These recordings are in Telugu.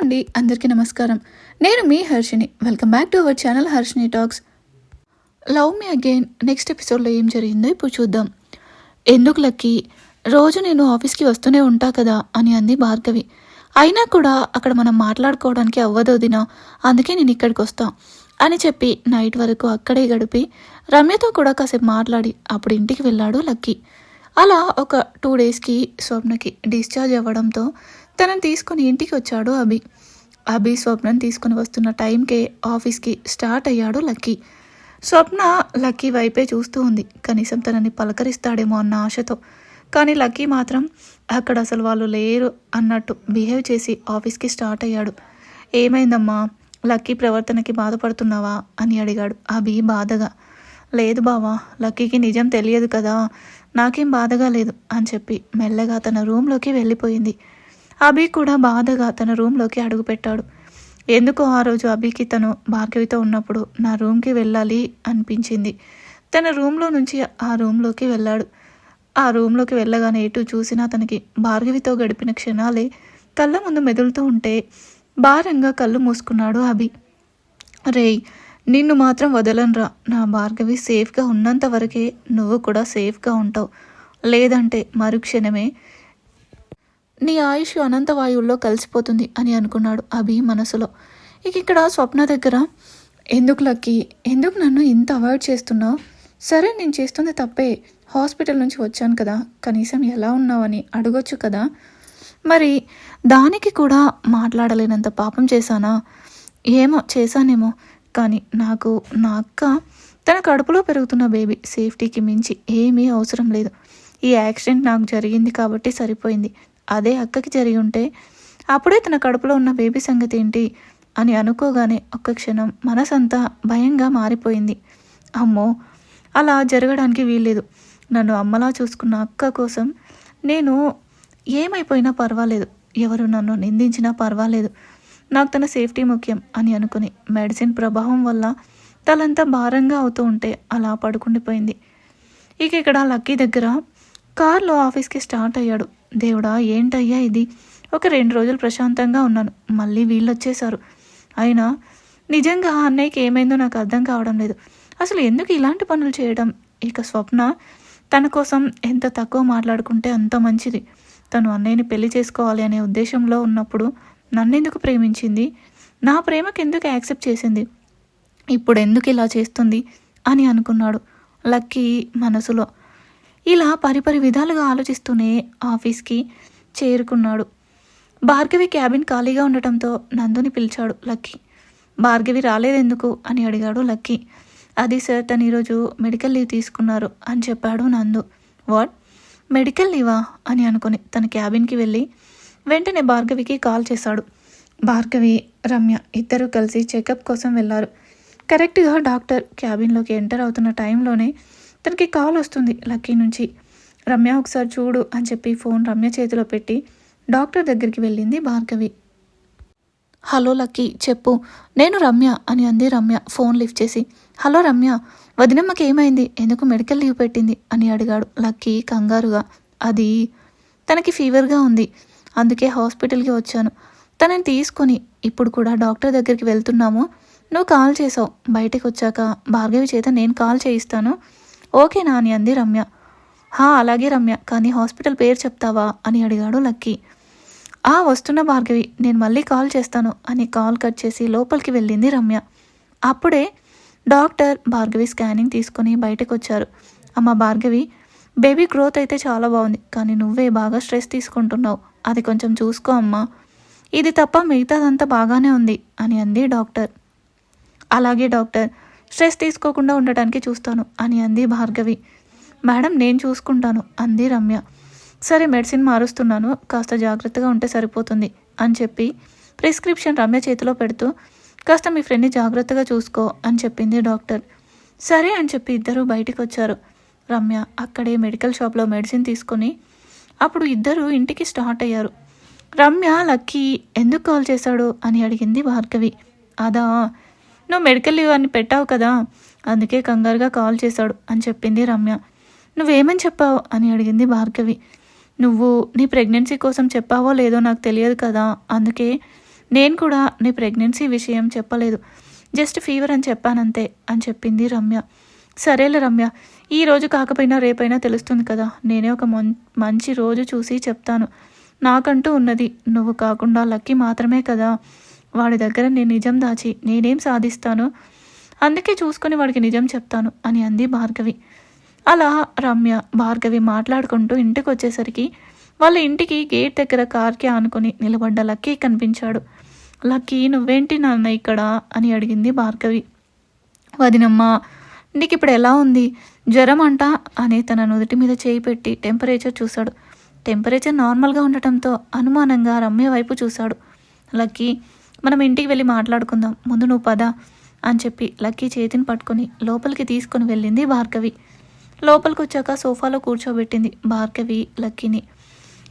అండి అందరికీ నమస్కారం. నేను మీ Harshini welcome back to our channel Harshini talks love me again next ఎపిసోడ్లో ఏం జరిగిందో ఇప్పుడు చూద్దాం. ఎందుకు లక్కి? రోజు నేను ఆఫీస్కి వస్తూనే ఉంటా కదా అని అంది భార్గవి. అయినా కూడా అక్కడ మనం మాట్లాడుకోవడానికి అవ్వదు దినా అందుకే నేను ఇక్కడికి వస్తాను అని చెప్పి నైట్ వరకు అక్కడే గడిపి రమ్యతో కూడా కాసేపు మాట్లాడి అప్పుడు ఇంటికి వెళ్ళాడు లక్కీ. అలా ఒక టూ డేస్కి స్వప్నకి డిశ్చార్జ్ అవ్వడంతో తనని తీసుకుని ఇంటికి వచ్చాడు అభి. అభి స్వప్నని తీసుకుని వస్తున్న టైంకే ఆఫీస్కి స్టార్ట్ అయ్యాడు లక్కీ. స్వప్న లక్కీ వైపే చూస్తూ ఉంది. కనీసం తనని పలకరిస్తాడేమో అన్న ఆశతో. కానీ లక్కీ మాత్రం అక్కడ అసలు వాళ్ళు లేరు అన్నట్టు బిహేవ్ చేసి ఆఫీస్కి స్టార్ట్ అయ్యాడు. ఏమైందమ్మా? లక్కీ ప్రవర్తనకి బాధపడుతున్నావా? అని అడిగాడు అభి బాధగా. లేదు బావా లక్కీకి నిజం తెలియదు కదా. నాకేం బాధగా లేదు అని చెప్పి మెల్లగా తన రూమ్లోకి వెళ్ళిపోయింది. అభి కూడా బాధగా తన రూమ్లోకి అడుగుపెట్టాడు. ఎందుకో ఆ రోజు అభికి తను భార్గవితో ఉన్నప్పుడు నా రూమ్కి వెళ్ళాలి అనిపించింది. తన రూమ్లో నుంచి ఆ రూమ్లోకి వెళ్ళాడు. ఆ రూమ్లోకి వెళ్ళగానే ఎటు చూసినా తనకి భార్గవితో గడిపిన క్షణాలే కళ్ళ ముందు మెదులుతూ ఉంటే భారంగా కళ్ళు మూసుకున్నాడు అభి. రేయ్ నిన్ను మాత్రం వదలనురా. నా భార్గవి సేఫ్గా ఉన్నంత వరకే నువ్వు కూడా సేఫ్గా ఉంటావు. లేదంటే మరుక్షణమే నీ ఆయుష్ అనంత వాయువుల్లో కలిసిపోతుంది అని అనుకున్నాడు అభి మనసులో. ఇక ఇక్కడ స్వప్న దగ్గర ఎందుకు లక్కి? ఎందుకు నన్ను ఇంత అవాయిడ్ చేస్తున్నావు? సరే నేను చేస్తుంది తప్పే. హాస్పిటల్ నుంచి వచ్చాను కదా. కనీసం ఎలా ఉన్నావని అడగొచ్చు కదా. మరి దానికి కూడా మాట్లాడలేనంత పాపం చేశానా? ఏమో చేశానేమో. కానీ నాకు నా అక్క తన కడుపులో పెరుగుతున్న బేబీ సేఫ్టీకి మించి ఏమీ అవసరం లేదు. ఈ యాక్సిడెంట్ నాకు జరిగింది కాబట్టి సరిపోయింది. అదే అక్కకి జరిగి ఉంటే అప్పుడే తన కడుపులో ఉన్న బేబీ సంగతి ఏంటి అని అనుకోగానే ఒక్క క్షణం మనసంతా భయంగా మారిపోయింది. అమ్మో అలా జరగడానికి వీల్లేదు. నన్ను అమ్మలా చూసుకున్న అక్క కోసం నేను ఏమైపోయినా పర్వాలేదు. ఎవరు నన్ను నిందించినా పర్వాలేదు. నాకు తన సేఫ్టీ ముఖ్యం అని అనుకుని మెడిసిన్ ప్రభావం వల్ల తలంతా భారంగా అవుతూ ఉంటే అలా పడుకుండిపోయింది. ఇక ఇక్కడ లక్కీ దగ్గర కార్లో ఆఫీస్కి స్టార్ట్ అయ్యాడు. దేవుడా ఏంటయ్యా ఇది? ఒక రెండు రోజులు ప్రశాంతంగా ఉన్నాను. మళ్ళీ వీళ్ళు వచ్చేసారు అయినా నిజంగా ఆ అన్నయ్యకి ఏమైందో నాకు అర్థం కావడం లేదు. అసలు ఎందుకు ఇలాంటి పనులు చేయడం? ఇక స్వప్న తన కోసం ఎంత తక్కువ మాట్లాడుకుంటే అంత మంచిది. తను అన్నయ్యని పెళ్ళి చేసుకోవాలి అనే ఉద్దేశంలో ఉన్నప్పుడు నన్నెందుకు ప్రేమించింది? నా ప్రేమకి ఎందుకు యాక్సెప్ట్ చేసింది? ఇప్పుడు ఎందుకు ఇలా చేస్తుంది? అని అనుకున్నాడు. లక్కీ మనసులో ఇలా పరిపరి విధాలుగా ఆలోచిస్తూనే ఆఫీస్కి చేరుకున్నాడు. భార్గవి క్యాబిన్ ఖాళీగా ఉండటంతో నందుని పిలిచాడు లక్కీ. భార్గవి రాలేదెందుకు? అని అడిగాడు లక్కీ. అది సార్ తను ఈరోజు మెడికల్ లీవ్ తీసుకున్నారు అని చెప్పాడు నందు. వాట్? మెడికల్ లీవా? అని అనుకుని తన క్యాబిన్కి వెళ్ళి వెంటనే భార్గవికి కాల్ చేశాడు. భార్గవి రమ్య ఇద్దరు కలిసి చెకప్ కోసం వెళ్ళారు. కరెక్ట్గా డాక్టర్ క్యాబిన్లోకి ఎంటర్ అవుతున్న టైంలోనే తనకి కాల్ వస్తుంది. లక్కీ నుంచి రమ్య ఒకసారి చూడు అని చెప్పి ఫోన్ రమ్య చేతిలో పెట్టి డాక్టర్ దగ్గరికి వెళ్ళింది భార్గవి. హలో లక్కీ చెప్పు. నేను రమ్య అని అంది రమ్య ఫోన్ లిఫ్ట్ చేసి. హలో రమ్య వదినమ్మకి ఏమైంది? ఎందుకు మెడికల్ లీవ్ పెట్టింది? అని అడిగాడు లక్కీ కంగారుగా. అది తనకి ఫీవర్గా ఉంది. అందుకే హాస్పిటల్కి వచ్చాను. తనని తీసుకొని ఇప్పుడు కూడా డాక్టర్ దగ్గరికి వెళ్తున్నాము. నువ్వు కాల్ చేసావు. బయటకు వచ్చాక భార్గవి చేత నేను కాల్ చేయిస్తాను. ఓకే అని అంది రమ్య. హా అలాగే రమ్య కానీ హాస్పిటల్ పేరు చెప్తావా? అని అడిగాడు లక్కీ. ఆ వస్తున్న భార్గవి నేను మళ్ళీ కాల్ చేస్తాను అని కాల్ కట్ చేసి లోపలికి వెళ్ళింది రమ్య. అప్పుడే డాక్టర్ భార్గవి స్కానింగ్ తీసుకొని బయటకు వచ్చారు అమ్మ భార్గవి బేబీ గ్రోత్ అయితే చాలా బాగుంది కానీ నువ్వే బాగా స్ట్రెస్ తీసుకుంటున్నావు అది కొంచెం చూసుకో అమ్మా. ఇది తప్ప మిగతాదంతా బాగానే ఉంది అని అంది డాక్టర్. అలాగే డాక్టర్ స్ట్రెస్ తీసుకోకుండా ఉండటానికి చూస్తాను అని అంది భార్గవి. మేడం నేను చూసుకుంటాను అంది రమ్య. సరే మెడిసిన్ మారుస్తున్నాను కాస్త జాగ్రత్తగా ఉంటే సరిపోతుంది అని చెప్పి ప్రిస్క్రిప్షన్ రమ్య చేతిలో పెడుతూ కాస్త మీ ఫ్రెండ్ని జాగ్రత్తగా చూసుకో అని చెప్పింది డాక్టర్. సరే అని చెప్పి ఇద్దరు బయటికి వచ్చారు రమ్య అక్కడే మెడికల్ షాప్లో మెడిసిన్ తీసుకొని అప్పుడు ఇద్దరు ఇంటికి స్టార్ట్ అయ్యారు. రమ్య లక్కీ ఎందుకు కాల్ చేశాడు? అని అడిగింది భార్గవి. అదా నువ్వు మెడికల్ లీవ్ అని పెట్టావు కదా అందుకే కంగారుగా కాల్ చేశాడు అని చెప్పింది రమ్య. నువ్వేమని చెప్పావు? అని అడిగింది భార్గవి. నువ్వు నీ ప్రెగ్నెన్సీ కోసం చెప్పావో లేదో నాకు తెలియదు కదా అందుకే నేను కూడా నీ ప్రెగ్నెన్సీ విషయం చెప్పలేదు. జస్ట్ ఫీవర్ అని చెప్పానంతే అని చెప్పింది రమ్య. సరేలే రమ్య ఈ రోజు కాకపోయినా రేపైనా తెలుస్తుంది కదా నేనే ఒక మం మంచి రోజు చూసి చెప్తాను. నాకంటూ ఉన్నది నువ్వు కాకుండా లక్కీ మాత్రమే కదా వాడి దగ్గర నేను నిజం దాచి నేనేం సాధిస్తాను? అందుకే చూసుకొని వాడికి నిజం చెప్తాను అని అంది భార్గవి. అలా రమ్య భార్గవి మాట్లాడుకుంటూ ఇంటికి వచ్చేసరికి వాళ్ళ ఇంటికి గేట్ దగ్గర కార్కి ఆనుకొని నిలబడ్డ లక్కీ కనిపించాడు. లక్కీ నువ్వేంటి నాన్న ఇక్కడ? అని అడిగింది భార్గవి. వదినమ్మ నీకు ఇప్పుడు ఎలా ఉంది? జ్వరం అంట? అని తన నుదుటి మీద చేయి పెట్టి టెంపరేచర్ చూశాడు. టెంపరేచర్ నార్మల్గా ఉండటంతో అనుమానంగా రమ్య వైపు చూశాడు. లక్కీ మనం ఇంటికి వెళ్ళి మాట్లాడుకుందాం. ముందు నువ్వు పద అని చెప్పి లక్కీ చేతిని పట్టుకొని లోపలికి తీసుకొని వెళ్ళింది భార్గవి. లోపలికి వచ్చాక సోఫాలో కూర్చోబెట్టింది భార్గవి లక్కీని.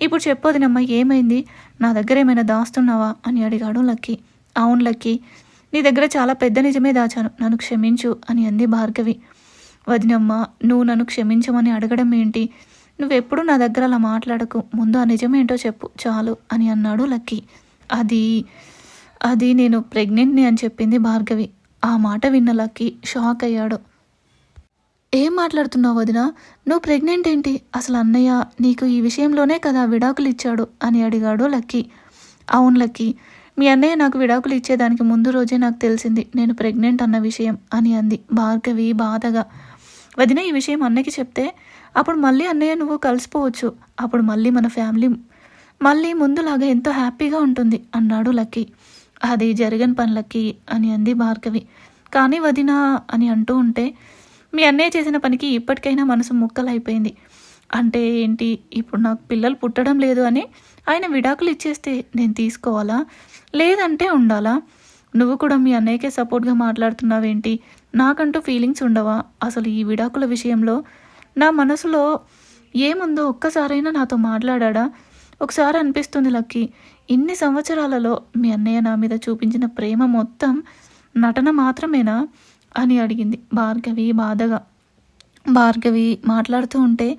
ఇప్పుడు చెప్పొదినమ్మ ఏమైంది? నా దగ్గర ఏమైనా దాస్తున్నావా? అని అడిగాడు లక్కీ. అవును లక్కీ నీ దగ్గర చాలా పెద్ద నిజమే దాచాను. నన్ను క్షమించు అని అంది భార్గవి. వదినమ్మ నువ్వు నన్ను క్షమించమని అడగడం ఏంటి? నువ్వెప్పుడు నా దగ్గర అలా మాట్లాడకు. ముందు ఆ నిజమేంటో చెప్పు చాలు అని అన్నాడు లక్కీ. అది అది నేను ప్రెగ్నెంట్ని అని చెప్పింది భార్గవి. ఆ మాట విన్న లక్కీ షాక్ అయ్యాడు. ఏం మాట్లాడుతున్నావు వదిన? నువ్వు ప్రెగ్నెంట్ ఏంటి? అసలు అన్నయ్య నీకు ఈ విషయంలోనే కదా విడాకులు ఇచ్చాడు అని అడిగాడు లక్కీ. అవును లక్కీ. మీ అన్నయ్య నాకు విడాకులు ఇచ్చేదానికి ముందు రోజే నాకు తెలిసింది నేను ప్రెగ్నెంట్ అన్న విషయం అని అంది భార్గవి బాధగా. వదిన ఈ విషయం అన్నయ్యకి చెప్తే అప్పుడు మళ్ళీ అన్నయ్య నువ్వు కలిసిపోవచ్చు. అప్పుడు మళ్ళీ మన ఫ్యామిలీ మళ్ళీ ముందులాగా ఎంతో హ్యాపీగా ఉంటుంది అన్నాడు లక్కీ. అది జరగని పనులకి అని అంది భార్గవి. కానీ వదిన అని అంటూ ఉంటే మీ అన్నయ్య చేసిన పనికి ఇప్పటికైనా మనసు ముక్కలైపోయింది. అంటే ఏంటి? ఇప్పుడు నాకు పిల్లలు పుట్టడం లేదు అని ఆయన విడాకులు ఇచ్చేస్తే నేను తీసుకోవాలా? లేదంటే ఉండాలా? నువ్వు కూడా మీ అన్నయ్యకే సపోర్ట్గా మాట్లాడుతున్నావేంటి? నాకంటూ ఫీలింగ్స్ ఉండవా? అసలు ఈ విడాకుల విషయంలో నా మనసులో ఏముందో ఒక్కసారైనా నాతో మాట్లాడా ఒకసారి అనిపిస్తుంది లక్కీ. ఇన్ని సంవత్సరాలలో మీ అన్నయ్య నా మీద చూపించిన ప్రేమ మొత్తం నటన మాత్రమేనా? అని అడిగింది భార్గవి బాధగా. భార్గవి మాట్లాడుతూ ఉంటే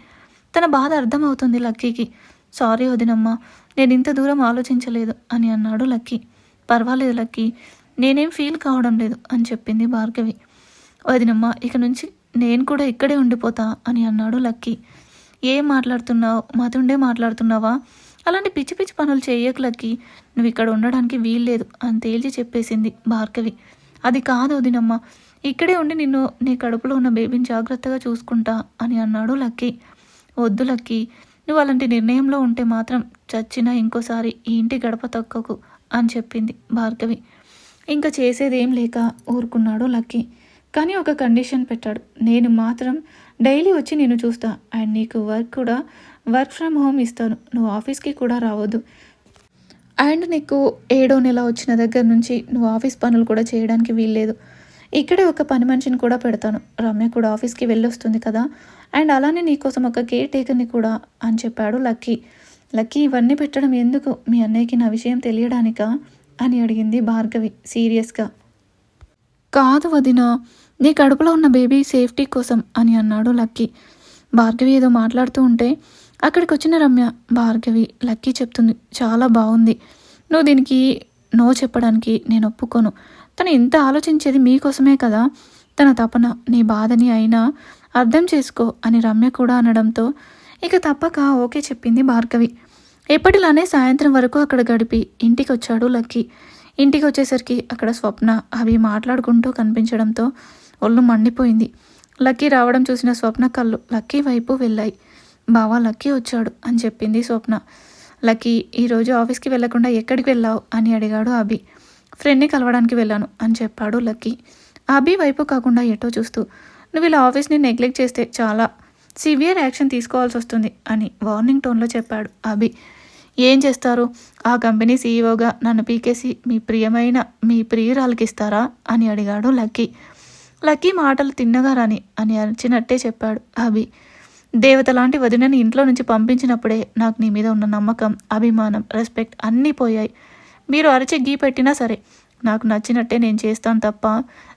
తన బాధ అర్థమవుతుంది లక్కీకి. సారీ వదినమ్మ నేను ఇంత దూరం ఆలోచించలేదు అని అన్నాడు లక్కీ. పర్వాలేదు లక్కీ నేనేం ఫీల్ కావడం లేదు అని చెప్పింది భార్గవి. వదినమ్మ ఇక నుంచి నేను కూడా ఇక్కడే ఉండిపోతా అని అన్నాడు లక్కీ. ఏం మాట్లాడుతున్నావు? మతుండే మాట్లాడుతున్నావా? అలాంటి పిచ్చి పిచ్చి పనులు చేయకులకి నువ్వు ఇక్కడ ఉండడానికి వీల్లేదు అని తేల్చి చెప్పేసింది భార్గవి. అది కాదు వదినమ్మ. ఇక్కడే ఉండి నిన్ను నీ కడుపులో ఉన్న బేబీని జాగ్రత్తగా చూసుకుంటా అని అన్నాడు లక్కీ. వద్దు లక్కీ. నువ్వు అలాంటి నిర్ణయంలో ఉంటే మాత్రం చచ్చినా ఇంకోసారి ఈ ఇంటి గడప తక్కువకు అని చెప్పింది భార్గవి. ఇంకా చేసేదేం లేక ఊరుకున్నాడు లక్కీ. కానీ ఒక కండిషన్ పెట్టాడు. నేను మాత్రం డైలీ వచ్చి నేను చూస్తా అండ్ నీకు వర్క్ కూడా వర్క్ ఫ్రమ్ హోమ్ ఇస్తాను. నువ్వు ఆఫీస్కి కూడా రావద్దు. అండ్ నీకు ఏడో నెల వచ్చిన దగ్గర నుంచి నువ్వు ఆఫీస్ పనులు కూడా చేయడానికి వీల్లేదు. ఇక్కడే ఒక పని మనిషిని కూడా పెడతాను. రమ్య కూడా ఆఫీస్కి వెళ్ళొస్తుంది కదా. అండ్ అలానే నీకోసం ఒక కేర్ టేకర్ని కూడా అని చెప్పాడు లక్కీ. లక్కీ ఇవన్నీ పెట్టడం ఎందుకు? మీ అన్నయ్యకి నా విషయం తెలియడానికా? అని అడిగింది భార్గవి సీరియస్గా. కాదు వదిన నీ కడుపులో ఉన్న బేబీ సేఫ్టీ కోసం అని అన్నాడు లక్కీ. భార్గవి ఏదో మాట్లాడుతూ ఉంటే అక్కడికి వచ్చిన రమ్య భార్గవి లక్కీ చెప్తుంది చాలా బాగుంది. నువ్వు దీనికి నో చెప్పడానికి నేను ఒప్పుకోను. తను ఇంత ఆలోచించేది మీకోసమే కదా? తన తపన నీ బాధని అయినా అర్థం చేసుకో అని రమ్య కూడా అనడంతో ఇక తప్పక ఓకే చెప్పింది భార్గవి. ఎప్పటిలానే సాయంత్రం వరకు అక్కడ గడిపి ఇంటికి వచ్చాడు లక్కీ. ఇంటికి వచ్చేసరికి అక్కడ స్వప్న అవి మాట్లాడుకుంటూ కనిపించడంతో ఒళ్ళు మండిపోయింది. లక్కీ రావడం చూసిన స్వప్న కళ్ళు లక్కీ వైపు వెళ్ళాయి. బావా లక్కీ వచ్చాడు అని చెప్పింది స్వప్న. లక్కీ ఈరోజు ఆఫీస్కి వెళ్ళకుండా ఎక్కడికి వెళ్ళావు? అని అడిగాడు అభి. ఫ్రెండ్ని కలవడానికి వెళ్ళాను అని చెప్పాడు లక్కీ. అభి వైపు కాకుండా ఎటో చూస్తూ నువ్వు ఇలా ఆఫీస్ని నెగ్లెక్ట్ చేస్తే చాలా సివియర్ యాక్షన్ తీసుకోవాల్సి వస్తుంది అని వార్నింగ్ టోన్లో చెప్పాడు అభి. ఏం చేస్తారు? ఆ కంపెనీ సీఈఓగా నన్ను పీకేసి మీ ప్రియమైన మీ ప్రియురాలకి ఇస్తారా? అని అడిగాడు లక్కీ. లక్కీ మాటలు తిన్నగా రాని అని అరిచినట్టే చెప్పాడు అభి. దేవత లాంటి వదినని ఇంట్లో నుంచి పంపించినప్పుడే నాకు నీ మీద ఉన్న నమ్మకం అభిమానం రెస్పెక్ట్ అన్నీ పోయాయి. మీరు అరచి గీ పెట్టినా సరే నాకు నచ్చినట్టే నేను చేస్తాను తప్ప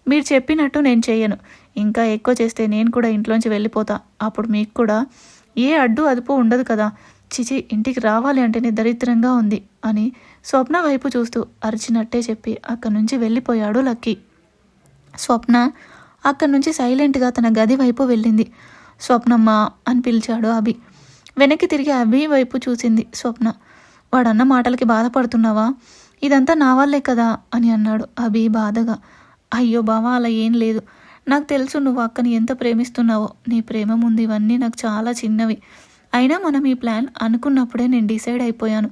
మీరు చెప్పినట్టు నేను చేయను. ఇంకా ఎక్కువ చేస్తే నేను కూడా ఇంట్లోంచి వెళ్ళిపోతా. అప్పుడు మీకు కూడా ఏ అడ్డు అదుపు ఉండదు కదా. చిచి ఇంటికి రావాలి అంటేనే దరిద్రంగా ఉంది అని స్వప్న వైపు చూస్తూ అరిచినట్టే చెప్పి అక్కడి నుంచి వెళ్ళిపోయాడు లక్కీ. స్వప్న అక్కడి నుంచి సైలెంట్గా తన గది వైపు వెళ్ళింది. స్వప్నమ్మ అని పిలిచాడు అభి. వెనక్కి తిరిగి అభి వైపు చూసింది స్వప్న. వాడన్న మాటలకి బాధపడుతున్నావా? ఇదంతా నా వల్లే కదా? అని అన్నాడు అభి బాధగా. అయ్యో బావా అలా ఏం లేదు. నాకు తెలుసు నువ్వు అక్కని ఎంత ప్రేమిస్తున్నావో. నీ ప్రేమ ముందు ఇవన్నీ నాకు చాలా చిన్నవి. అయినా మనం ఈ ప్లాన్ అనుకున్నప్పుడే నేను డిసైడ్ అయిపోయాను.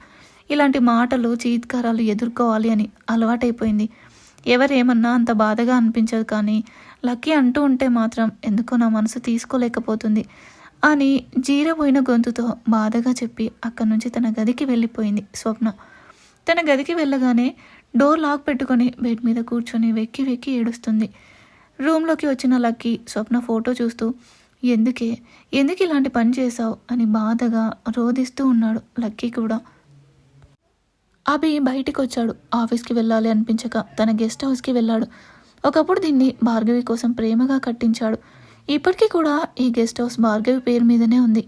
ఇలాంటి మాటలు చీత్కారాలు ఎదుర్కోవాలి అని అలవాటైపోయింది. ఎవరేమన్నా అంత బాధగా అనిపించదు కానీ లక్కీ అంటూ ఉంటే మాత్రం ఎందుకో నా మనసు తీసుకోలేకపోతుంది అని జీరబోయిన గొంతుతో బాధగా చెప్పి అక్కడి నుంచి తన గదికి వెళ్ళిపోయింది స్వప్న. తన గదికి వెళ్ళగానే డోర్ లాక్ పెట్టుకొని బెడ్ మీద కూర్చొని వెక్కి వెక్కి ఏడుస్తుంది. రూమ్లోకి వచ్చిన లక్కీ స్వప్న ఫోటో చూస్తూ ఎందుకే? ఎందుకు ఇలాంటి పని చేశావు? అని బాధగా రోధిస్తూ ఉన్నాడు లక్కీ కూడా. అభి బయటికి వచ్చాడు ఆఫీస్కి వెళ్ళాలి అనిపించక తన గెస్ట్ హౌస్కి వెళ్ళాడు. ఒకప్పుడు దీన్ని భార్గవి కోసం ప్రేమగా కట్టించాడు. ఇప్పటికీ కూడా ఈ గెస్ట్ హౌస్ భార్గవి పేరు మీదనే ఉంది.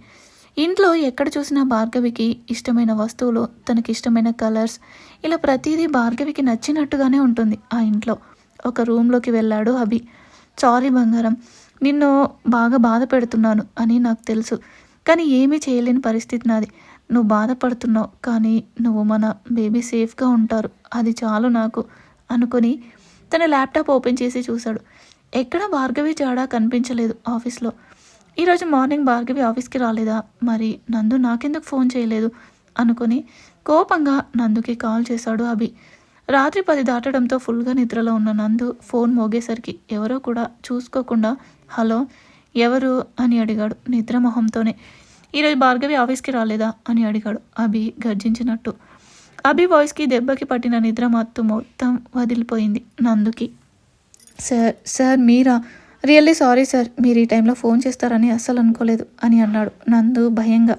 ఇంట్లో ఎక్కడ చూసినా భార్గవికి ఇష్టమైన వస్తువులు తనకి ఇష్టమైన కలర్స్ ఇలా ప్రతిదీ భార్గవికి నచ్చినట్టుగానే ఉంటుంది ఆ ఇంట్లో. ఒక రూమ్లోకి వెళ్ళాడు అభి. సారీ బంగారం నిన్ను బాగా బాధ పెడుతున్నాను అని నాకు తెలుసు. కానీ ఏమీ చేయలేని పరిస్థితి నాది. నువ్వు బాధపడుతున్నావు కానీ నువ్వు మన బేబీ సేఫ్గా ఉంటారు. అది చాలు నాకు అనుకొని తన ల్యాప్టాప్ ఓపెన్ చేసి చూశాడు. ఎక్కడ భార్గవి జాడా కనిపించలేదు ఆఫీస్లో. ఈరోజు మార్నింగ్ భార్గవి ఆఫీస్కి రాలేదా? మరి నందు నాకెందుకు ఫోన్ చేయలేదు? అనుకొని కోపంగా నందుకి కాల్ చేశాడు అభి. రాత్రి పది దాటడంతో ఫుల్గా నిద్రలో ఉన్న నందు ఫోన్ మోగేసరికి ఎవరో కూడా చూసుకోకుండా హలో ఎవరు? అని అడిగాడు నిద్ర మొహంతోనే ఈరోజు భార్గవి ఆఫీస్కి రాలేదా? అని అడిగాడు అభి గర్జించినట్టు. అభి వాయిస్కి దెబ్బకి పట్టిన నిద్ర మత్తు మొత్తం వదిలిపోయింది నందుకి. సార్ సార్ మీరా? రియల్లీ సారీ సార్ మీరు ఈ టైంలో ఫోన్ చేస్తారని అస్సలు అనుకోలేదు అని అన్నాడు నందు భయంగా.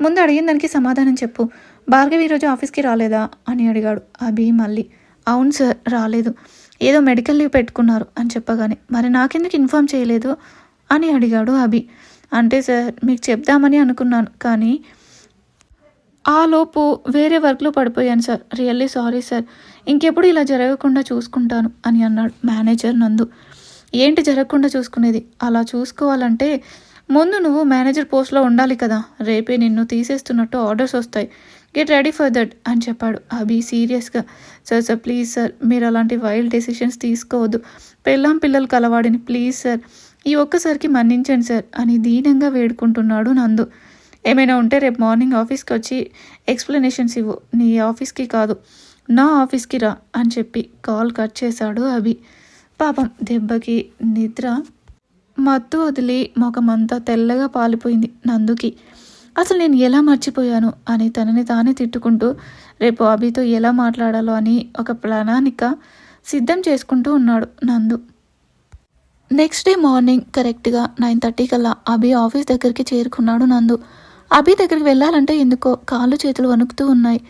ముందు అడిగిన దానికి సమాధానం చెప్పు. భార్గవి ఈరోజు ఆఫీస్కి రాలేదా అని అడిగాడు అభి మళ్ళీ. అవును సార్ రాలేదు. ఏదో మెడికల్ లీవ్ పెట్టుకున్నారు అని చెప్పగానే. మరి నాకెందుకు ఇన్ఫామ్ చేయలేదు అని అడిగాడు అభి. అంటే సార్ మీకు చెప్దామని అనుకున్నాను కానీ ఆ లోపు వేరే వర్క్లో పడిపోయాను సార్. Really sorry sir. ఇంకెప్పుడు ఇలా జరగకుండా చూసుకుంటాను అని అన్నాడు మేనేజర్ నందు. ఏంటి జరగకుండా చూసుకునేది? అలా చూసుకోవాలంటే ముందు నువ్వు మేనేజర్ పోస్ట్లో ఉండాలి కదా. రేపే నిన్ను తీసేస్తున్నట్టు ఆర్డర్స్ వస్తాయి. గెట్ రెడీ ఫర్ దట్ అని చెప్పాడు అభి సీరియస్గా. సార్ సార్ ప్లీజ్ సార్ మీరు అలాంటి వైల్డ్ డెసిషన్స్ తీసుకోవద్దు. పెళ్ళాం పిల్లలు కలవాడిని ప్లీజ్ సార్. ఈ ఒక్కసారికి మన్నించండి సార్ అని దీనంగా వేడుకుంటున్నాడు నందు. ఏమైనా ఉంటే రేపు మార్నింగ్ ఆఫీస్కి వచ్చి ఎక్స్ప్లెనేషన్స్ ఇవ్వు. నీ ఆఫీస్కి కాదు నా ఆఫీస్కి రా అని చెప్పి కాల్ కట్ చేశాడు అభి. పాపం దెబ్బకి నిద్ర మత్తు వదిలి మొఖమంతా తెల్లగా పాలిపోయింది నందుకి. అసలు నేను ఎలా మర్చిపోయాను అని తనని తానే తిట్టుకుంటూ రేపు అభితో ఎలా మాట్లాడాలో అని ఒక ప్రణాళిక సిద్ధం చేసుకుంటూ ఉన్నాడు నందు. నెక్స్ట్ డే మార్నింగ్ కరెక్ట్గా నైన్ థర్టీ కల్లా అభి ఆఫీస్ దగ్గరికి చేరుకున్నాడు నందు. అభి దగ్గరికి వెళ్ళాలంటే ఎందుకో కాళ్ళు చేతులు వణుకుతూ ఉన్నాయి.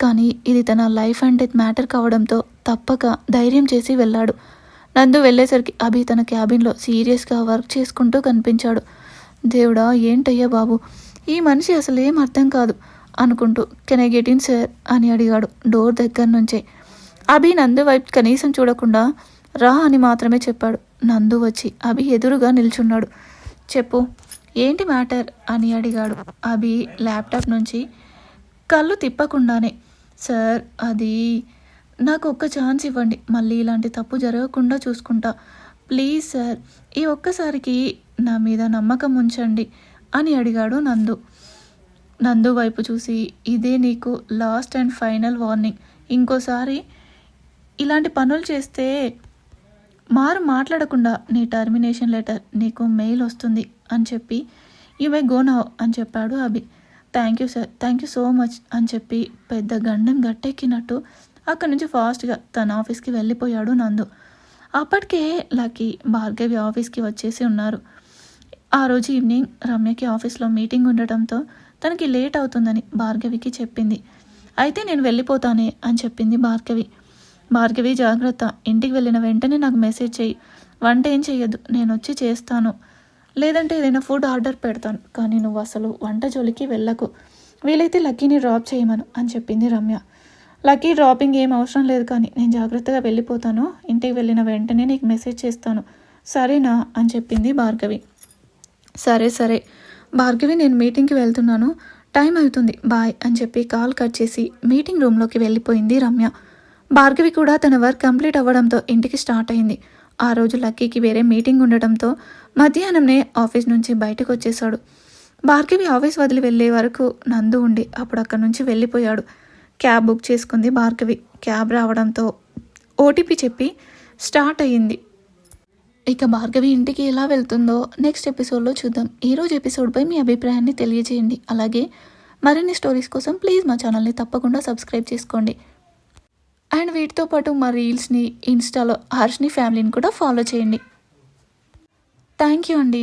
కానీ ఇది తన లైఫ్ అండ్ డెత్ మ్యాటర్ కావడంతో తప్పక ధైర్యం చేసి వెళ్ళాడు. నందు వెళ్ళేసరికి అభి తన క్యాబిన్లో సీరియస్గా వర్క్ చేసుకుంటూ కనిపించాడు. దేవుడా ఏంటయ్యా బాబు? ఈ మనిషి అసలు ఏం అర్థం కాదు అనుకుంటూ can I get in sir? అని అడిగాడు డోర్ దగ్గర నుంచే. అభి నందు వైపు కనీసం చూడకుండా రా అని మాత్రమే చెప్పాడు. నందు వచ్చి అభి ఎదురుగా నిల్చున్నాడు. చెప్పు ఏంటి మ్యాటర్ అని అడిగాడు. అభి ల్యాప్టాప్ నుంచి కళ్ళు తిప్పకుండానే సార్ అది నాకు ఒక్క ఛాన్స్ ఇవ్వండి. మళ్ళీ ఇలాంటి తప్పు జరగకుండా చూసుకుంటా. ప్లీజ్ సార్ ఈ ఒక్కసారికి నా మీద నమ్మకం ఉంచండి అని అడిగాడు నందు. నందు వైపు చూసి ఇదే నీకు లాస్ట్ అండ్ ఫైనల్ వార్నింగ్. ఇంకోసారి ఇలాంటి పనులు చేస్తే మారు మాట్లాడకుండా నీ టర్మినేషన్ లెటర్ నీకు మెయిల్ వస్తుంది. అని చెప్పి యూ మే గో నౌ అని చెప్పాడు Abhi. Thank you sir thank you so much అని చెప్పి పెద్ద గండం గట్టెక్కినట్టు అక్కడి నుంచి ఫాస్ట్గా తన ఆఫీస్కి వెళ్ళిపోయాడు నందు. అప్పటికే లక్కీ భార్గవి ఆఫీస్కి వచ్చేసి ఉన్నారు. ఆ రోజు ఈవినింగ్ రమ్యకి ఆఫీస్లో మీటింగ్ ఉండటంతో తనకి లేట్ అవుతుందని భార్గవికి చెప్పింది. అయితే నేను వెళ్ళిపోతానే అని చెప్పింది భార్గవి. భార్గవి జాగ్రత్త. ఇంటికి వెళ్ళిన వెంటనే నాకు మెసేజ్ చెయ్యి వంట ఏం చేయదు నేను వచ్చి చేస్తాను. లేదంటే ఏదైనా ఫుడ్ ఆర్డర్ పెడతాను. కానీ నువ్వు అసలు వంట జోలికి వెళ్ళకు. వీలైతే లక్కీని డ్రాప్ చేయమను అని చెప్పింది రమ్య. లక్కీ డ్రాపింగ్ ఏం అవసరం లేదు కానీ నేను జాగ్రత్తగా వెళ్ళిపోతాను. ఇంటికి వెళ్ళిన వెంటనే నీకు మెసేజ్ చేస్తాను. సరేనా? అని చెప్పింది భార్గవి. సరే సరే. భార్గవి నేను మీటింగ్కి వెళ్తున్నాను. టైం అవుతుంది. బాయ్ అని చెప్పి కాల్ కట్ చేసి మీటింగ్ రూమ్లోకి వెళ్ళిపోయింది రమ్య. భార్గవి కూడా తన వర్క్ కంప్లీట్ అవ్వడంతో ఇంటికి స్టార్ట్ అయింది. ఆ రోజు లక్కీకి వేరే మీటింగ్ ఉండటంతో మధ్యాహ్నంనే ఆఫీస్ నుంచి బయటకు వచ్చేశాడు భార్గవి ఆఫీస్ వదిలి వెళ్ళే వరకు నందు ఉండి అప్పుడు అక్కడి నుంచి వెళ్ళిపోయాడు. క్యాబ్ బుక్ చేసుకుంది భార్గవి. క్యాబ్ రావడంతో ఓటీపీ చెప్పి స్టార్ట్ అయ్యింది. ఇక భార్గవి ఇంటికి ఎలా వెళ్తుందో నెక్స్ట్ ఎపిసోడ్లో చూద్దాం. ఈరోజు ఎపిసోడ్పై మీ అభిప్రాయాన్ని తెలియజేయండి. అలాగే మరిన్ని స్టోరీస్ కోసం ప్లీజ్ మా ఛానల్ని తప్పకుండా సబ్స్క్రైబ్ చేసుకోండి. అండ్ వీటితో పాటు మా రీల్స్ని ఇన్స్టాలో హర్ష్ని ఫ్యామిలీని కూడా ఫాలో చేయండి. థ్యాంక్ యూ అండి.